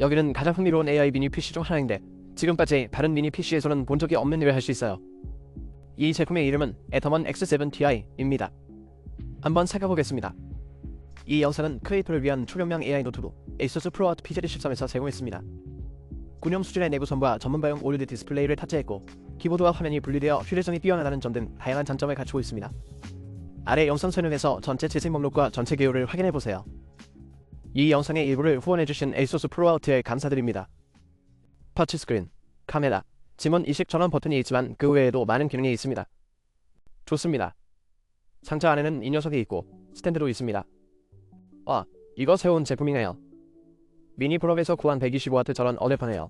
여기는 가장 흥미로운 AI 미니 PC 중 하나인데 지금까지 다른 미니 PC에서는 본 적이 없는 일을 할 수 있어요. 이 제품의 이름은 에터먼 X7Ti입니다. 한번 살펴보겠습니다. 이 영상은 크리에이터를 위한 초경량 AI 노트북 ASUS ProArt PZ13에서 제공했습니다. 군용 수준의 내부 선과 전문바용 OLED 디스플레이를 탑재했고 키보드와 화면이 분리되어 휴대성이 뛰어나다는 점 등 다양한 장점을 갖추고 있습니다. 아래 영상 설명에서 전체 재생 목록과 전체 개요를 확인해보세요. 이 영상의 일부를 후원해주신 ASUS ProArt에 감사드립니다. 터치 스크린, 카메라, 지문 이식 전원 버튼이 있지만 그 외에도 많은 기능이 있습니다. 좋습니다. 상자 안에는 이 녀석이 있고 스탠드도 있습니다. 아, 이거 새로운 제품이네요. 미니 프롭에서 구한 125W 전원 어댑터네요.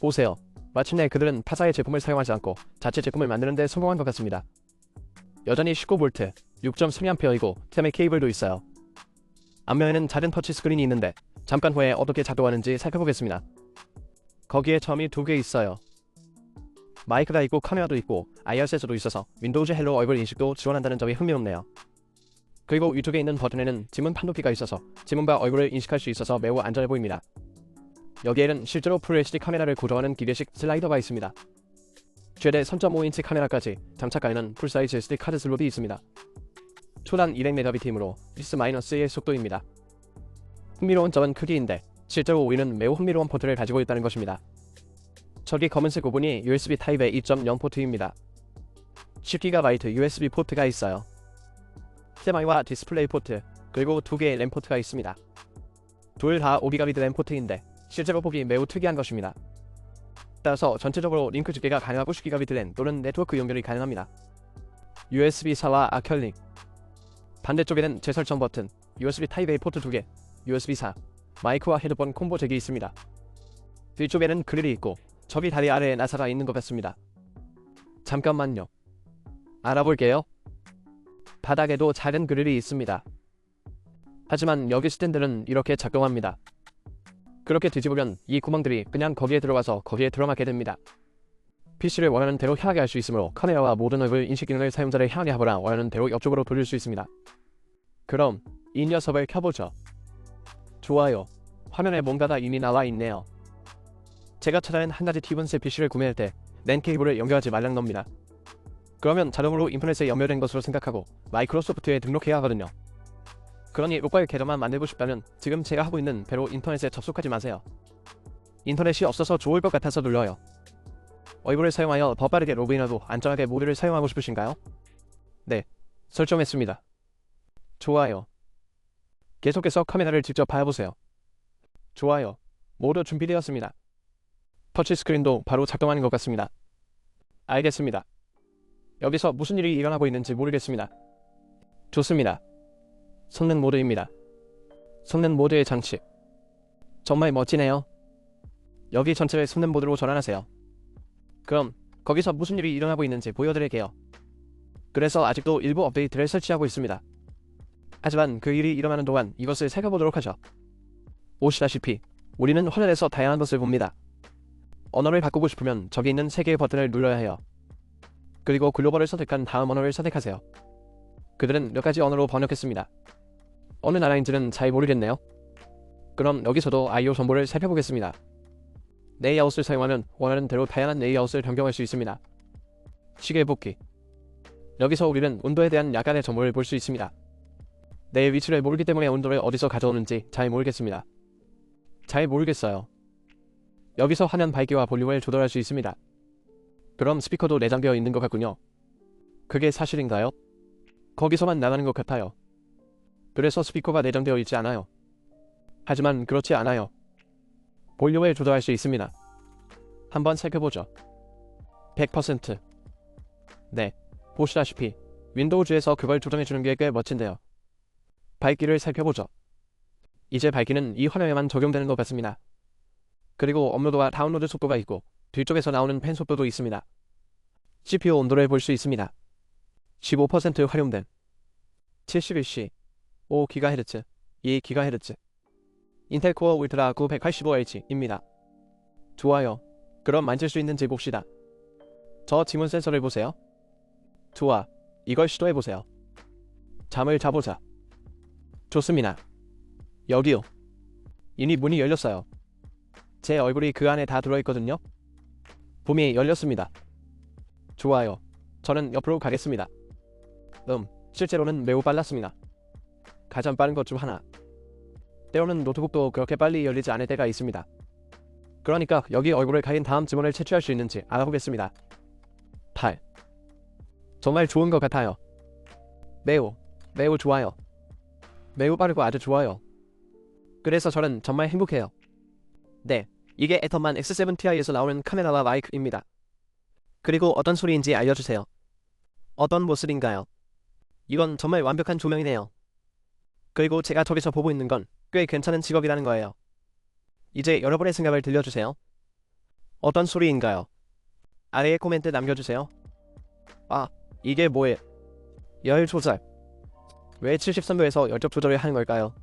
보세요. 마침내 그들은 타사의 제품을 사용하지 않고 자체 제품을 만드는 데 성공한 것 같습니다. 여전히 19V, 6.3A이고 템의 케이블도 있어요. 앞면에는 작은 터치 스크린이 있는데 잠깐 후에 어떻게 작동하는지 살펴보겠습니다. 거기에 점이 두 개 있어요. 마이크가 있고 카메라도 있고 IR 센서도 있어서 윈도우즈 헬로 얼굴 인식도 지원한다는 점이 흥미롭네요. 그리고 위쪽에 있는 버튼에는 지문 판도피가 있어서 지문과 얼굴을 인식할 수 있어서 매우 안전해 보입니다. 여기에는 실제로 FHD 카메라를 고정하는 기계식 슬라이더가 있습니다. 최대 3.5인치 카메라까지 장착가에는 풀사이즈 SD 카드 슬롯이 있습니다. 초단 200메가비트이므로 플스-1의 속도입니다. 흥미로운 점은 크기인데 실제로 우리는 매우 흥미로운 포트를 가지고 있다는 것입니다. 저기 검은색 부분이 USB 타입의 2.0 포트입니다. 10GB USB 포트가 있어요. HDMI와 디스플레이 포트, 그리고 두 개의 램 포트가 있습니다. 둘 다 5GB 램 포트인데 실제로 보기 매우 특이한 것입니다. 따라서 전체적으로 링크 집계가 가능하고 10GB 램 또는 네트워크 연결이 가능합니다. USB4와 아켈링 반대쪽에는 재설정 버튼, USB 타입 A 포트 2개, USB4, 마이크와 헤드폰 콤보 잭이 있습니다. 뒤쪽에는 그릴이 있고 저기 다리 아래에 나사가 있는 것 같습니다. 잠깐만요. 알아볼게요. 바닥에도 작은 그릴이 있습니다. 하지만 여기 스탠드는 이렇게 작동합니다. 그렇게 뒤집으면 이 구멍들이 그냥 거기에 들어가서 거기에 들어맞게 됩니다. PC를 원하는 대로 향하게 할 수 있으므로 카메라와 모든 얼굴 인식 기능을 사용자를 향하게 하거나 원하는 대로 옆쪽으로 돌릴 수 있습니다. 그럼 이 녀석을 켜보죠. 좋아요. 화면에 뭔가가 이미 나와 있네요. 제가 찾아낸 한 가지 팁은 새 PC를 구매할 때 랜 케이블을 연결하지 말라는 겁니다. 그러면 자동으로 인터넷에 연결된 것으로 생각하고 마이크로소프트에 등록해야 하거든요. 그러니 로컬 계정만 만들고 싶다면 지금 제가 하고 있는 배로 인터넷에 접속하지 마세요. 인터넷이 없어서 좋을 것 같아서 눌러요. 얼굴을 사용하여 더 빠르게 로그인하고 안전하게 모드를 사용하고 싶으신가요? 네, 설정했습니다. 좋아요. 계속해서 카메라를 직접 봐보세요. 좋아요. 모두 준비되었습니다. 터치 스크린도 바로 작동하는 것 같습니다. 알겠습니다. 여기서 무슨 일이 일어나고 있는지 모르겠습니다. 좋습니다. 성능 모드입니다. 성능 모드의 장치. 정말 멋지네요. 여기 전체를 성능 모드로 전환하세요. 그럼 거기서 무슨 일이 일어나고 있는지 보여드릴게요. 그래서 아직도 일부 업데이트를 설치하고 있습니다. 하지만 그 일이 일어나는 동안 이것을 살펴보도록 하죠. 보시다시피 우리는 화면에서 다양한 것을 봅니다. 언어를 바꾸고 싶으면 저기 있는 세 개의 버튼을 눌러야 해요. 그리고 글로벌을 선택한 다음 언어를 선택하세요. 그들은 몇 가지 언어로 번역했습니다. 어느 나라인지는 잘 모르겠네요. 그럼 여기서도 I.O. 정보를 살펴보겠습니다. 레이아웃을 사용하면 원하는 대로 다양한 레이아웃을 변경할 수 있습니다. 시계 복귀 여기서 우리는 온도에 대한 약간의 정보를 볼 수 있습니다. 내 위치를 모르기 때문에 온도를 어디서 가져오는지 잘 모르겠습니다. 잘 모르겠어요. 여기서 화면 밝기와 볼륨을 조절할 수 있습니다. 그럼 스피커도 내장되어 있는 것 같군요. 그게 사실인가요? 거기서만 나가는 것 같아요. 그래서 스피커가 내장되어 있지 않아요. 하지만 그렇지 않아요. 볼륨을 조절할 수 있습니다. 한번 살펴보죠. 100% 네, 보시다시피 윈도우즈에서 그걸 조정해주는 게 꽤 멋진데요. 밝기를 살펴보죠. 이제 밝기는 이 화면에만 적용되는 것 같습니다. 그리고 업로드와 다운로드 속도가 있고 뒤쪽에서 나오는 펜 속도도 있습니다. CPU 온도를 볼 수 있습니다. 15% 활용된 71C 5GHz 2GHz 인텔 코어 울트라 985H입니다. 좋아요. 그럼 만질 수 있는지 봅시다. 저 지문 센서를 보세요. 좋아. 이걸 시도해보세요. 잠을 자보자. 좋습니다. 여기요. 이미 문이 열렸어요. 제 얼굴이 그 안에 다 들어있거든요. 봄이 열렸습니다. 좋아요. 저는 옆으로 가겠습니다. 음, 실제로는 매우 빨랐습니다. 가장 빠른 것 중 하나. 때로는 노트북도 그렇게 빨리 열리지 않을 때가 있습니다. 그러니까 여기 얼굴을 가린 다음 지문을 채취할 수 있는지 알아보겠습니다. 8. 정말 좋은 것 같아요. 매우, 매우 좋아요. 매우 빠르고 아주 좋아요. 그래서 저는 정말 행복해요. 네, 이게 에터만 X7Ti에서 나오는 카메라와 마이크입니다. 그리고 어떤 소리인지 알려주세요. 어떤 모습인가요? 이건 정말 완벽한 조명이네요. 그리고 제가 저기서 보고 있는 건 꽤 괜찮은 직업이라는 거예요. 이제 여러분의 생각을 들려주세요. 어떤 소리인가요? 아래에 코멘트 남겨주세요. 아, 이게 뭐예요? 열 조절. 왜 73도에서 열접 조절을 하는 걸까요?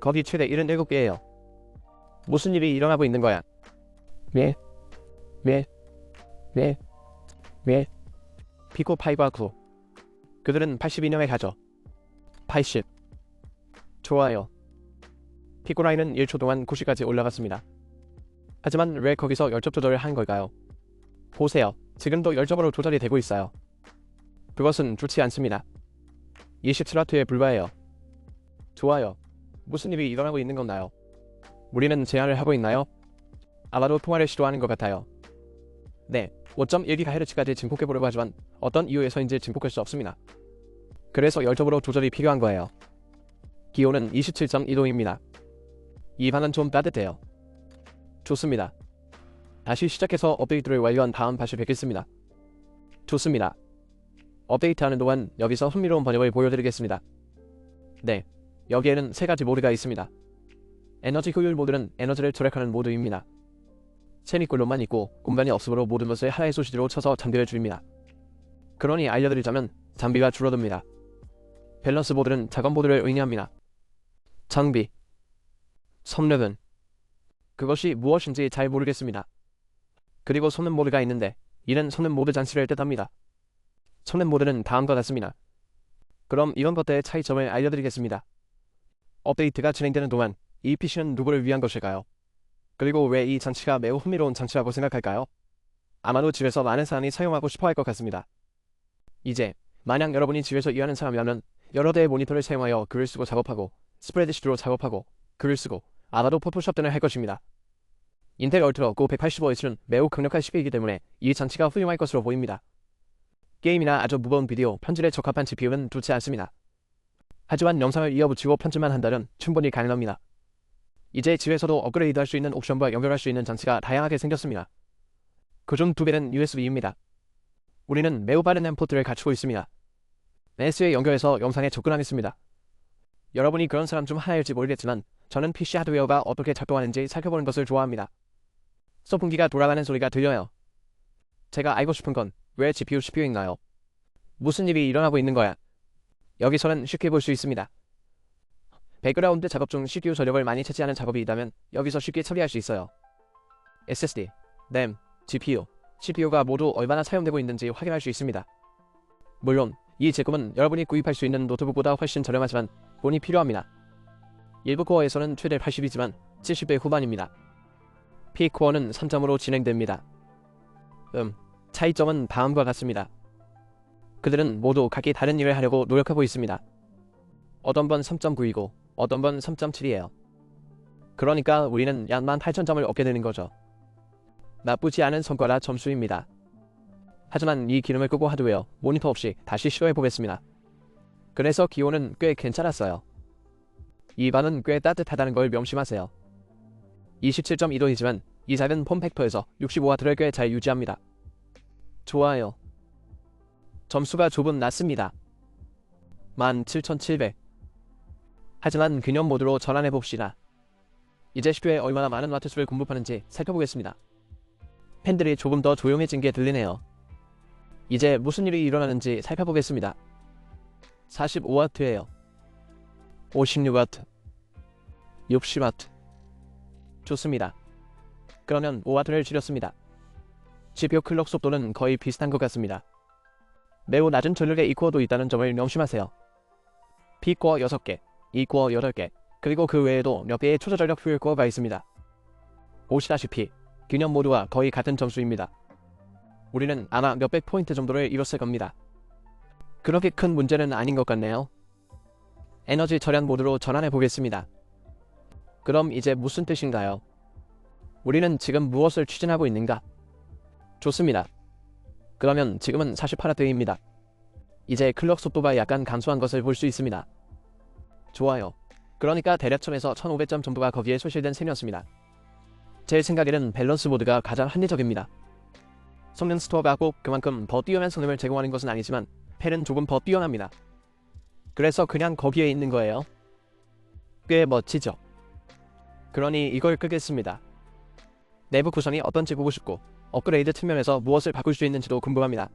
거기 최대 77개예요. 무슨 일이 일어나고 있는 거야? 왜? 왜? 왜? 왜? 피코 파이과 9. 그들은 82년에 가죠. 80. 좋아요. 피코라인은 1초 동안 90까지 올라갔습니다. 하지만 왜 거기서 열접 조절을 한 걸까요? 보세요. 지금도 열접으로 조절이 되고 있어요. 그것은 좋지 않습니다. 27와트에 불과해요. 좋아요. 무슨 일이 일어나고 있는 건가요? 우리는 제안을 하고 있나요? 아마도 통화를 시도하는 것 같아요. 네, 5.1GHz까지 증폭해 보려고 하지만 어떤 이유에서인지 증폭할 수 없습니다. 그래서 열접으로 조절이 필요한 거예요. 기온은 27.2도입니다. 이 방은 좀 따뜻해요. 좋습니다. 다시 시작해서 업데이트를 완료한 다음 다시 뵙겠습니다. 좋습니다. 업데이트하는 동안 여기서 흥미로운 번역을 보여드리겠습니다. 네, 여기에는 세 가지 모드가 있습니다. 에너지 효율 모드는 에너지를 절약하는 모드입니다. 세미꼴로만 있고 공간이 없으므로 모든 것을 하나의 소시지로 쳐서 장비를 줄입니다. 그러니 알려드리자면 장비가 줄어듭니다. 밸런스 모드는 작업 모드를 의미합니다. 장비 섭렵은 그것이 무엇인지 잘 모르겠습니다. 그리고 섭렵 모드가 있는데 이는 섭렵 모드 장치를 뜻합니다. 섭렵 모드는 다음과 같습니다. 그럼 이런 것들의 차이점을 알려드리겠습니다. 업데이트가 진행되는 동안 이 PC는 누구를 위한 것일까요? 그리고 왜 이 장치가 매우 흥미로운 장치라고 생각할까요? 아마도 집에서 많은 사람이 사용하고 싶어 할 것 같습니다. 이제 만약 여러분이 집에서 일하는 사람이라면 여러 대의 모니터를 사용하여 글을 쓰고 작업하고 스프레드시트로 작업하고 글을 쓰고 아마도 포토샵 등을 할 것입니다. 인텔 얼트라 985H는 매우 강력한 CPU이기 때문에 이 장치가 훌륭할 것으로 보입니다. 게임이나 아주 무거운 비디오 편집에 적합한 GPU는 좋지 않습니다. 하지만 영상을 이어붙이고 편집만 한다면 충분히 가능합니다. 이제 집에서도 업그레이드할 수 있는 옵션과 연결할 수 있는 장치가 다양하게 생겼습니다. 그중 두 배는 USB입니다. 우리는 매우 빠른 램 포트를 갖추고 있습니다. NS에 연결해서 영상에 접근하겠습니다. 여러분이 그런 사람 중 하나일지 모르겠지만 저는 PC 하드웨어가 어떻게 작동하는지 살펴보는 것을 좋아합니다. 소풍기가 돌아가는 소리가 들려요. 제가 알고 싶은 건 왜 GPU, CPU인가요? 무슨 일이 일어나고 있는 거야? 여기서는 쉽게 볼 수 있습니다. 백그라운드 작업 중 CPU 전력을 많이 차지하는 작업이 있다면 여기서 쉽게 처리할 수 있어요. SSD, RAM, GPU, CPU가 모두 얼마나 사용되고 있는지 확인할 수 있습니다. 물론 이 제품은 여러분이 구입할 수 있는 노트북보다 훨씬 저렴하지만 돈이 필요합니다. 일부 코어에서는 최대 80이지만 70배 후반입니다. P코어는 3점으로 진행됩니다. 음, 차이점은 다음과 같습니다. 그들은 모두 각기 다른 일을 하려고 노력하고 있습니다. 어떤 번 3.9이고 어떤 번 3.7이에요. 그러니까 우리는 약 18,000점을 얻게 되는 거죠. 나쁘지 않은 성과라 점수입니다. 하지만 이 기능을 끄고 하드웨어, 모니터 없이 다시 시도해 보겠습니다. 그래서 기온은 꽤 괜찮았어요. 이 방은 꽤 따뜻하다는 걸 명심하세요. 27.2도이지만 이 작은 폼팩터에서 65와트를 꽤 잘 유지합니다. 좋아요. 점수가 조금 낮습니다. 17,700. 하지만 균형 모드로 전환해 봅시다. 이제 시표에 얼마나 많은 와트수를 공급하는지 살펴보겠습니다. 팬들이 조금 더 조용해진 게 들리네요. 이제 무슨 일이 일어나는지 살펴보겠습니다. 45와트예요. 56와트. 60와트. 좋습니다. 그러면 5와트를 줄였습니다. CPU 클럭 속도는 거의 비슷한 것 같습니다. 매우 낮은 전력의 E코어도 있다는 점을 명심하세요. P코어 6개, E코어 8개, 그리고 그 외에도 몇 개의 초저전력 효율 코어가 있습니다. 보시다시피 균형 모두와 거의 같은 점수입니다. 우리는 아마 몇백 포인트 정도를 잃었을 겁니다. 그렇게 큰 문제는 아닌 것 같네요. 에너지 절약 모드로 전환해 보겠습니다. 그럼 이제 무슨 뜻인가요? 우리는 지금 무엇을 추진하고 있는가? 좋습니다. 그러면 지금은 48화대입니다. 이제 클럭 속도가 약간 감소한 것을 볼 수 있습니다. 좋아요. 그러니까 대략점에서 1500점 정도가 거기에 소실된 셈이었습니다. 제 생각에는 밸런스 모드가 가장 합리적입니다. 성능 스토어가 꼭 그만큼 더 뛰어난 성능을 제공하는 것은 아니지만 펠은 조금 더 뛰어납니다. 그래서 그냥 거기에 있는 거예요. 꽤 멋지죠? 그러니 이걸 끄겠습니다. 내부 구성이 어떤지 보고 싶고 업그레이드 측면에서 무엇을 바꿀 수 있는지도 궁금합니다.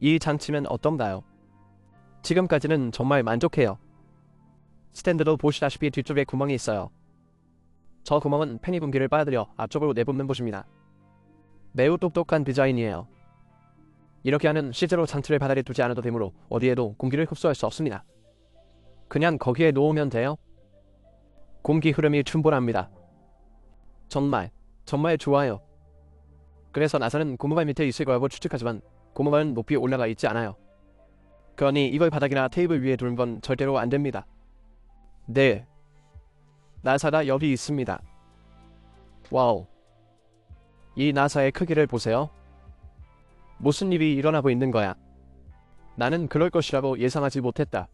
이 장치면 어떤가요? 지금까지는 정말 만족해요. 스탠드도 보시다시피 뒤쪽에 구멍이 있어요. 저 구멍은 페니 분기를 빨아들여 앞쪽으로 내뿜는 곳입니다. 매우 똑똑한 디자인이에요. 이렇게 하면 실제로 장치를 바닥에 두지 않아도 되므로 어디에도 공기를 흡수할 수 없습니다. 그냥 거기에 놓으면 돼요. 공기 흐름이 충분합니다. 정말 정말 좋아요. 그래서 나사는 고무발 밑에 있을 거라고 추측하지만 고무발은 높이 올라가 있지 않아요. 그러니 이걸 바닥이나 테이블 위에 두는 건 절대로 안 됩니다. 네. 나사가 여기 있습니다. 와우. 이 나사의 크기를 보세요. 무슨 일이 일어나고 있는 거야? 나는 그럴 것이라고 예상하지 못했다.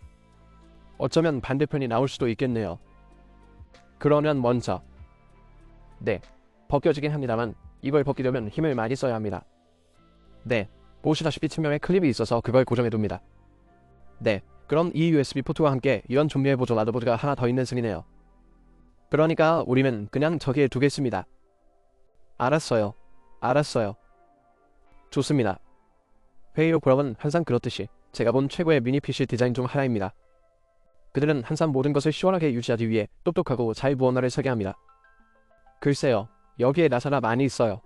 어쩌면 반대편이 나올 수도 있겠네요. 그러면 먼저 네, 벗겨지긴 합니다만 이걸 벗기려면 힘을 많이 써야 합니다. 네, 보시다시피 측면에 클립이 있어서 그걸 고정해둡니다. 네, 그럼 이 USB 포트와 함께 이런 종류의 보조 마더보드가 하나 더 있는 셈이네요. 그러니까 우리는 그냥 저기에 두겠습니다. 알았어요. 알았어요. 좋습니다. 회의록 보람은 항상 그렇듯이 제가 본 최고의 미니 PC 디자인 중 하나입니다. 그들은 항상 모든 것을 시원하게 유지하기 위해 똑똑하고 잘 무언가를 설계합니다. 글쎄요, 여기에 나사가 많이 있어요.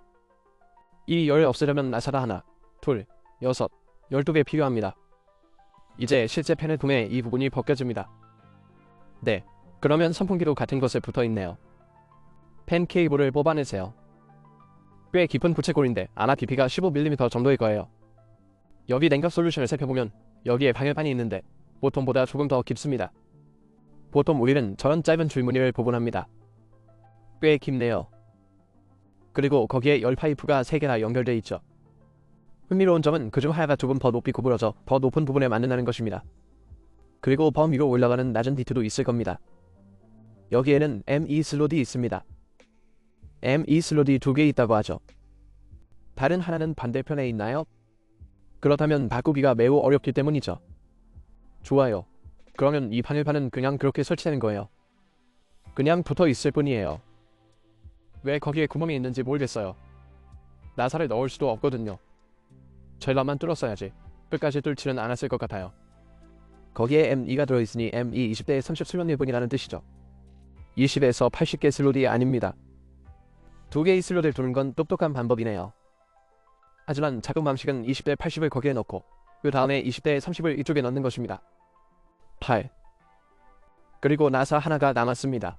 이 열을 없애려면 나사가 하나, 둘, 여섯, 열두 개 필요합니다. 이제 실제 펜을 통해 이 부분이 벗겨집니다. 네, 그러면 선풍기도 같은 것에 붙어 있네요. 펜 케이블을 뽑아내세요. 꽤 깊은 부채꼴인데 아마 깊이가 15mm 정도일 거예요. 여기 냉각 솔루션을 살펴보면 여기에 방열판이 있는데 보통보다 조금 더 깊습니다. 보통 우리는 저런 짧은 줄무늬를 보분합니다. 꽤 깊네요. 그리고 거기에 열 파이프가 3개나 연결되어 있죠. 흥미로운 점은 그중 하나가 조금 더 높이 구부러져 더 높은 부분에 맞는다는 것입니다. 그리고 범 위로 올라가는 낮은 디트도 있을 겁니다. 여기에는 ME 슬롯이 있습니다. ME 슬롯이 두 개 있다고 하죠. 다른 하나는 반대편에 있나요? 그렇다면 바꾸기가 매우 어렵기 때문이죠. 좋아요. 그러면 이 판일판은 그냥 그렇게 설치되는 거예요. 그냥 붙어 있을 뿐이에요. 왜 거기에 구멍이 있는지 모르겠어요. 나사를 넣을 수도 없거든요. 전라만 뚫었어야지. 끝까지 뚫지는 않았을 것 같아요. 거기에 M2가 들어있으니 M2 20대의 37년일분이라는 뜻이죠. 20에서 80개 슬롯이 아닙니다. 두 개의 슬롯을 두는 건 똑똑한 방법이네요. 하지만 작은 방식은 20대 80을 거기에 넣고 그 다음에 20대 30을 이쪽에 넣는 것입니다. 8. 그리고 나사 하나가 남았습니다.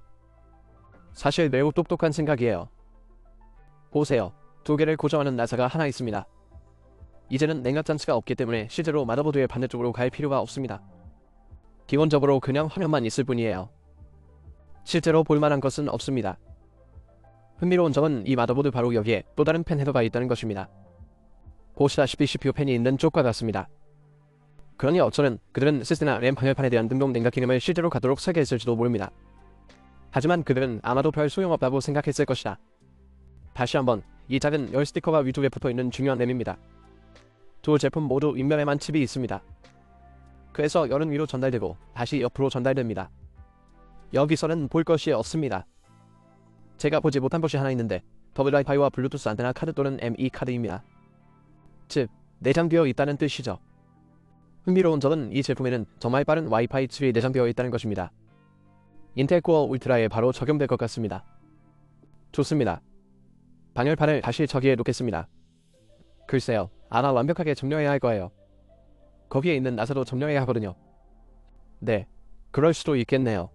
사실 매우 똑똑한 생각이에요. 보세요. 두 개를 고정하는 나사가 하나 있습니다. 이제는 냉각장치가 없기 때문에 실제로 마더보드의 반대쪽으로 갈 필요가 없습니다. 기본적으로 그냥 화면만 있을 뿐이에요. 실제로 볼만한 것은 없습니다. 흥미로운 점은 이 마더보드 바로 여기에 또 다른 펜 헤더가 있다는 것입니다. 보시다시피 CPU 펜이 있는 쪽과 같습니다. 그러니 어쩌면 그들은 시스나 램 방열판에 대한 등록 냉각 기능을 실제로 가도록 설계했을지도 모릅니다. 하지만 그들은 아마도 별 소용없다고 생각했을 것이다. 다시 한번 이 작은 열 스티커가 위쪽에 붙어있는 중요한 램입니다. 두 제품 모두 윗면에만 칩이 있습니다. 그래서 열은 위로 전달되고 다시 옆으로 전달됩니다. 여기서는 볼 것이 없습니다. 제가 보지 못한 것이 하나 있는데 더블 와이파이와 블루투스 안테나 카드 또는 ME 카드입니다. 즉, 내장되어 있다는 뜻이죠. 흥미로운 점은 이 제품에는 정말 빠른 와이파이 칩이 내장되어 있다는 것입니다. 인텔 코어 울트라에 바로 적용될 것 같습니다. 좋습니다. 방열판을 다시 저기에 놓겠습니다. 글쎄요, 아마 완벽하게 점령해야 할 거예요. 거기에 있는 나사도 점령해야 하거든요. 네, 그럴 수도 있겠네요.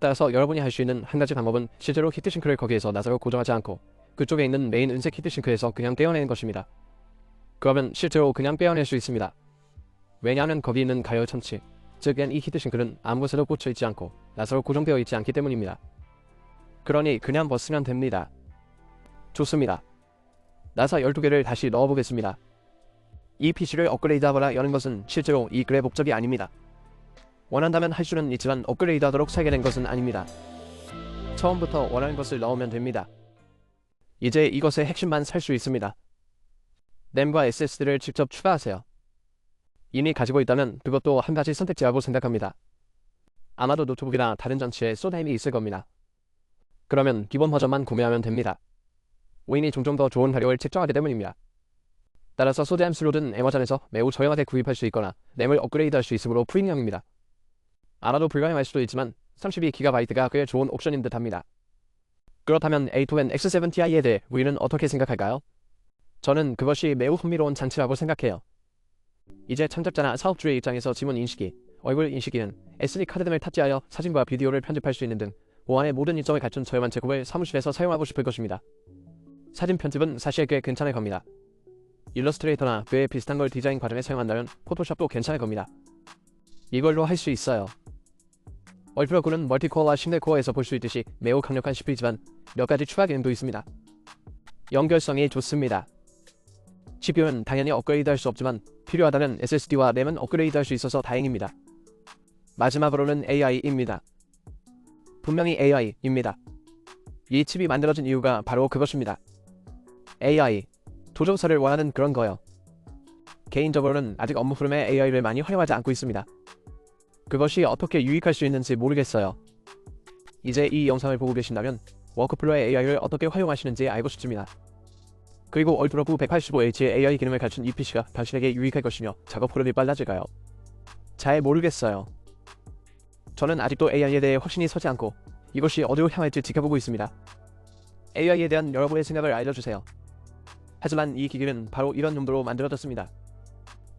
따라서 여러분이 할 수 있는 한 가지 방법은 실제로 히트싱크를 거기에서 나사로 고정하지 않고 그쪽에 있는 메인 은색 히트싱크에서 그냥 떼어내는 것입니다. 그러면 실제로 그냥 빼어낼 수 있습니다. 왜냐하면 거기 있는 가열 천치, 즉이 히트싱크는 아무 곳에도 꽂혀 있지 않고 나사로 고정되어 있지 않기 때문입니다. 그러니 그냥 벗으면 됩니다. 좋습니다. 나사 12개를 다시 넣어보겠습니다. 이 PC를 업그레이드하거나 여는 것은 실제로 이 글의 목적이 아닙니다. 원한다면 할 수는 있지만 업그레이드하도록 살게 된 것은 아닙니다. 처음부터 원하는 것을 넣으면 됩니다. 이제 이것의 핵심만 살 수 있습니다. 램과 SSD를 직접 추가하세요. 이미 가지고 있다면 그것도 한 가지 선택지라고 생각합니다. 아마도 노트북이나 다른 장치에 소다임이 있을 겁니다. 그러면 기본 버전만 구매하면 됩니다. 오인이 종종 더 좋은 가격을 책정하기 때문입니다. 따라서 슬롯은 에머전에서 매우 저렴하게 구입할 수 있거나 램을 업그레이드할 수 있으므로 프리미엄입니다. 알아도 불가능할 수도 있지만 32GB가 꽤 좋은 옵션인 듯합니다. 그렇다면 A2N X7Ti에 대해 우리는 어떻게 생각할까요? 저는 그것이 매우 흥미로운 장치라고 생각해요. 이제 창작자나 사업주의 입장에서 지문 인식이, 얼굴 인식기는 SD 카드 등을 탑재하여 사진과 비디오를 편집할 수 있는 등 보안의 모든 일정을 갖춘 저렴한 제품을 사무실에서 사용하고 싶을 것입니다. 사진 편집은 사실 꽤 괜찮을 겁니다. 일러스트레이터나 그에 비슷한 걸 디자인 과정에 사용한다면 포토샵도 괜찮을 겁니다. 이걸로 할 수 있어요. 얼프로그는 멀티코어와 심들코어에서 볼 수 있듯이 매우 강력한 CPU지만 몇 가지 추가 기능도 있습니다. 연결성이 좋습니다. CPU는 당연히 업그레이드 할 수 없지만 필요하다면 SSD와 램은 업그레이드 할 수 있어서 다행입니다. 마지막으로는 AI입니다. 분명히 AI입니다. 이 칩이 만들어진 이유가 바로 그것입니다. AI, 도전서를 원하는 그런 거요. 개인적으로는 아직 업무 흐름에 AI를 많이 활용하지 않고 있습니다. 그것이 어떻게 유익할 수 있는지 모르겠어요. 이제 이 영상을 보고 계신다면 워크플로의 AI를 어떻게 활용하시는지 알고 싶습니다. 그리고 얼트로브 185H의 AI 기능을 갖춘 이 PC가 당신에게 유익할 것이며 작업 흐름이 빨라질까요? 잘 모르겠어요. 저는 아직도 AI에 대해 확신이 서지 않고 이것이 어디로 향할지 지켜보고 있습니다. AI에 대한 여러분의 생각을 알려주세요. 하지만 이 기기는 바로 이런 용도로 만들어졌습니다.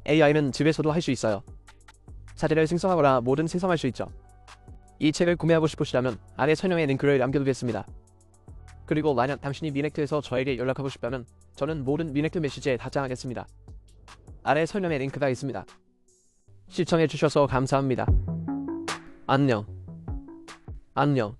AI는 집에서도 할 수 있어요. 사진을 생성하거나 뭐든 생성할 수 있죠. 이 책을 구매하고 싶으시다면 아래 설명에 링크를 남겨두겠습니다. 그리고 만약 당신이 미넥트에서 저에게 연락하고 싶다면 저는 모든 미넥트 메시지에 답장하겠습니다. 아래 설명에 링크가 있습니다. 시청해주셔서 감사합니다. 안녕. 안녕.